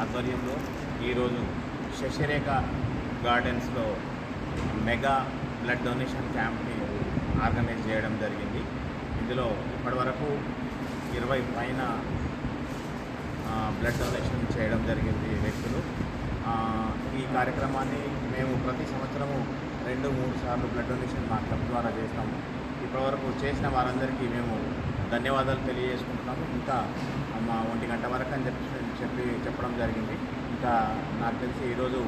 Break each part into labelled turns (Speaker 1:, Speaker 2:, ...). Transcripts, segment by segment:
Speaker 1: ఆధ్వర్యంలో ఈరోజు శశిరేఖ గార్డెన్స్లో మెగా బ్లడ్ డొనేషన్ క్యాంప్ని ఆర్గనైజ్ చేయడం జరిగింది. ఇందులో ఇప్పటివరకు ఇరవై పైన బ్లడ్ డొనేషన్ చేయడం జరిగింది వ్యక్తులు. ఈ కార్యక్రమాన్ని మేము ప్రతి సంవత్సరము రెండు మూడు సార్లు బ్లడ్ డొనేషన్ మా క్లబ్ ద్వారా చేస్తాము ఇప్పటివరకు చేసిన వారందరికీ మేము ధన్యవాదాలు తెలియజేసుకుంటున్నాము. ఇంకా మా ఒంటి గంట వరకు అని చెప్పి చెప్పి చెప్పడం జరిగింది. ఇంకా నాకు తెలిసి ఈరోజు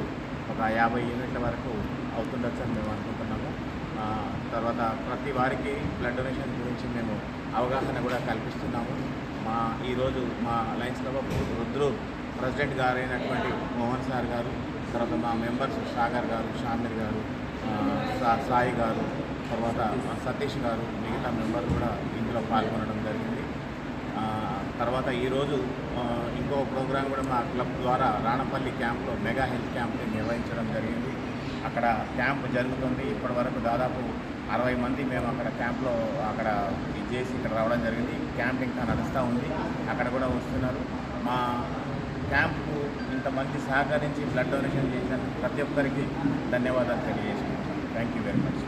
Speaker 1: ఒక యాభై యూనిట్ల వరకు అవుతుండొచ్చు అని మేము అనుకుంటున్నాము. తర్వాత ప్రతి వారికి బ్లడ్ డొనేషన్ గురించి మేము అవగాహన కూడా కల్పిస్తున్నాము. మా ఈరోజు మా లయన్స్ క్లబ్ రుద్రు ప్రెసిడెంట్ గారైనటువంటి మోహన్ సార్ గారు తర్వాత మా మెంబర్స్ సాగర్ గారు షామీర్ గారు సా- సాయి గారు తర్వాత సతీష్ గారు మిగతా మెంబర్ కూడా ఇందులో పాల్గొనడం జరిగింది. తర్వాత ఈరోజు ఇంకో ప్రోగ్రాం కూడా మా క్లబ్ ద్వారా రాణపల్లి క్యాంప్లో మెగా హెల్త్ క్యాంప్ని నిర్వహించడం జరిగింది. అక్కడ క్యాంప్ జరుగుతుంది. ఇప్పటి వరకు దాదాపు అరవై మంది మేము అక్కడ క్యాంప్లో అక్కడ ఇది చేసి ఇక్కడ రావడం జరిగింది. క్యాంప్ ఇంకా నడుస్తూ ఉంది. అక్కడ కూడా వస్తున్నారు. మా క్యాంప్కు ఇంతమంది సహకరించి బ్లడ్ డొనేషన్ చేశాను ప్రతి ఒక్కరికి ధన్యవాదాలు తెలియజేసుకుంటున్నాను. Thank you very much